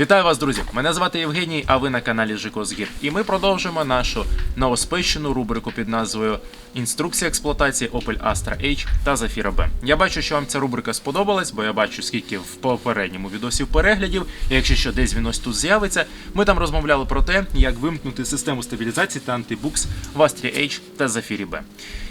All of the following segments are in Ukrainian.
Вітаю вас, друзі! Мене звати Євгеній, а ви на каналі Жико Згір. І ми продовжуємо нашу новоспечену рубрику під назвою Інструкція експлуатації Opel Astra H та Zafira B. Я бачу, що вам ця рубрика сподобалась, бо я бачу, скільки в попередньому відосі переглядів. І якщо що десь він ось тут з'явиться, ми там розмовляли про те, як вимкнути систему стабілізації та антибукс в Astra H та Zafira B.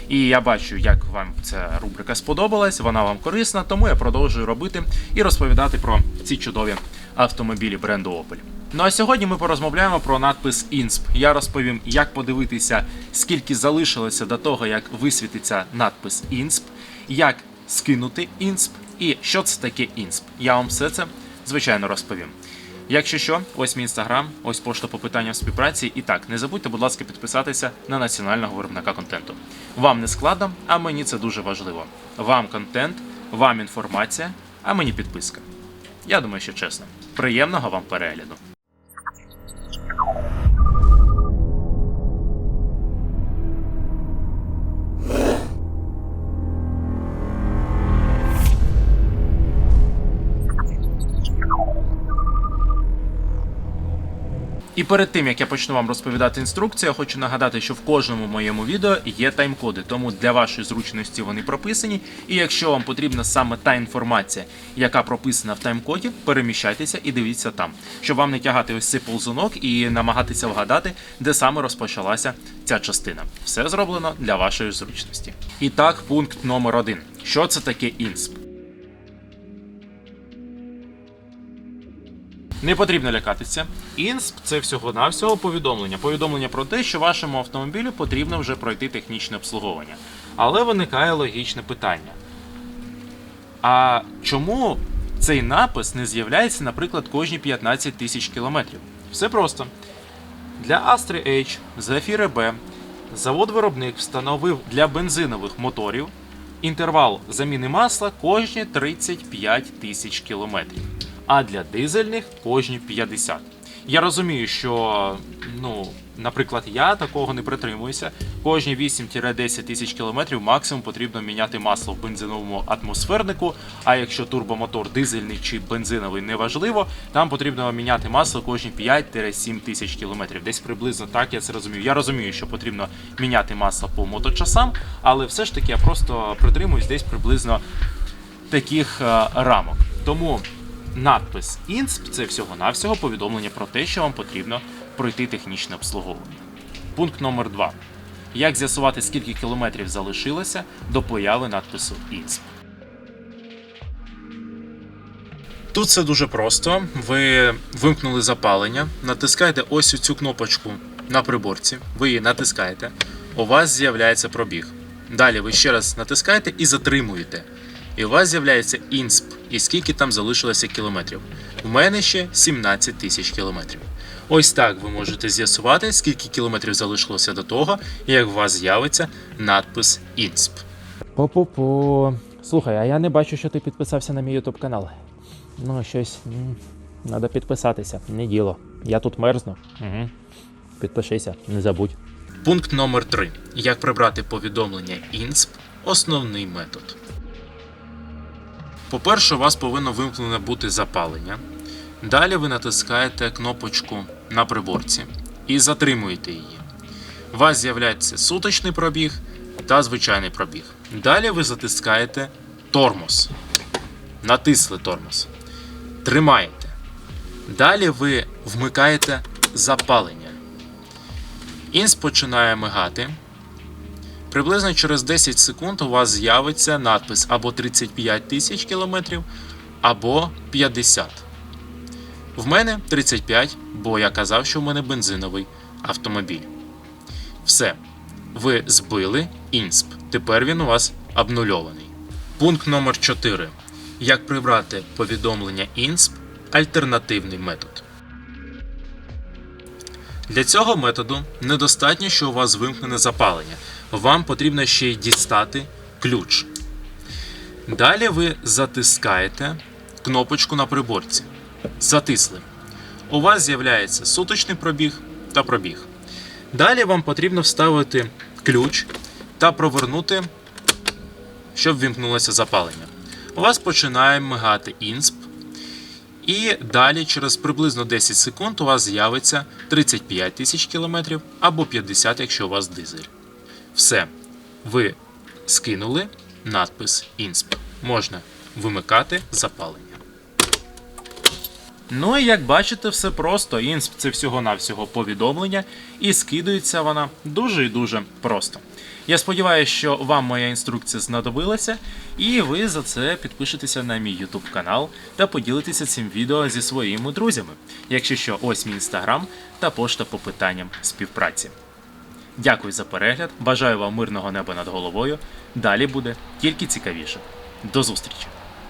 І я бачу, як вам ця рубрика сподобалась, вона вам корисна, тому я продовжую робити і розповідати про ці чудові автомобілі бренду Opel. Ну а сьогодні ми порозмовляємо про надпис INSP. Я розповім, як подивитися, скільки залишилося до того, як висвітиться надпис INSP, як скинути INSP і що це таке INSP. Я вам все це звичайно розповім. Якщо що, ось мій інстаграм, ось пошта по питанням співпраці. І так, не забудьте, будь ласка, підписатися на національного виробника контенту. Вам не складно, а мені це дуже важливо. Вам контент, вам інформація, а мені підписка. Я думаю, що чесно. Приємного вам перегляду. І перед тим як я почну вам розповідати інструкцію, я хочу нагадати, що в кожному моєму відео є тайм-коди, тому для вашої зручності вони прописані. І якщо вам потрібна саме та інформація, яка прописана в тайм-коді, переміщайтеся і дивіться там, щоб вам не тягати ось цей ползунок і намагатися вгадати, де саме розпочалася ця частина. Все зроблено для вашої зручності. І так, пункт номер один. Що це таке інсп? Не потрібно лякатися. Інсп це всього-навсього повідомлення. Повідомлення про те, що вашому автомобілю потрібно вже пройти технічне обслуговування. Але виникає логічне питання. А чому цей напис не з'являється, наприклад, кожні 15 тисяч кілометрів? Все просто. Для Astra H, Zafira B завод-виробник встановив для бензинових моторів інтервал заміни масла кожні 35 тисяч кілометрів, а для дизельних кожні 50. Я розумію, що, ну, наприклад, я такого не притримуюся. Кожні 8-10 тисяч кілометрів максимум потрібно міняти масло в бензиновому атмосфернику. А якщо турбомотор дизельний чи бензиновий неважливо, там потрібно міняти масло кожні 5-7 тисяч кілометрів. Десь приблизно так я це розумію. Я розумію, що потрібно міняти масло по моточасам, але все ж таки я просто притримуюсь десь приблизно таких е, рамок. Тому надпис INSP це всього-навсього повідомлення про те, що вам потрібно пройти технічне обслуговування. Пункт номер 2. Як з'ясувати, скільки кілометрів залишилося до появи надпису INSP? Тут все дуже просто. Ви вимкнули запалення, натискаєте ось цю кнопочку на приборці, ви її натискаєте, у вас з'являється пробіг. Далі ви ще раз натискаєте і затримуєте. І у вас з'являється інсп, і скільки там залишилося кілометрів. У мене ще 17 тисяч кілометрів. Ось так ви можете з'ясувати, скільки кілометрів залишилося до того, як у вас з'явиться надпис інсп. По-по-по. Слухай, а я не бачу, що ти підписався на мій YouTube канал. Ну, щось. Треба підписатися, не діло. Я тут мерзну. Угу. Підпишися, не забудь. Пункт номер 3. Як прибрати повідомлення INSP – основний метод. По-перше, у вас повинно вимкнене бути запалення. Далі ви натискаєте кнопочку на приборці і затримуєте її. У вас з'являється суточний пробіг та звичайний пробіг. Далі ви затискаєте тормоз. Натисли тормоз. Тримаєте. Далі ви вмикаєте запалення. Інс починає мигати. Приблизно через 10 секунд у вас з'явиться надпис або 35 тисяч кілометрів, або 50. В мене 35, бо я казав, що в мене бензиновий автомобіль. Все. Ви збили інсп. Тепер він у вас обнульований. Пункт номер 4. Як прибрати повідомлення інсп альтернативний метод. Для цього методу недостатньо, що у вас вимкнене запалення. Вам потрібно ще й дістати ключ. Далі ви затискаєте кнопочку на приборці. Затисли. У вас з'являється суточний пробіг та пробіг. Далі вам потрібно вставити ключ та провернути, щоб вімкнулося запалення. У вас починає мигати інсп. І далі, через приблизно 10 секунд, у вас з'явиться 35 тисяч кілометрів або 50, якщо у вас дизель. Все. Ви скинули надпис INSP. Можна вимикати запалення. Ну і як бачите, все просто. INSP це всього-навсього повідомлення, і скидується вона дуже і дуже просто. Я сподіваюся, що вам моя інструкція знадобилася, і ви за це підпишетеся на мій YouTube канал та поділитеся цим відео зі своїми друзями. Якщо що, ось мій інстаграм та пошта по питанням співпраці. Дякую за перегляд, бажаю вам мирного неба над головою. Далі буде тільки цікавіше. До зустрічі!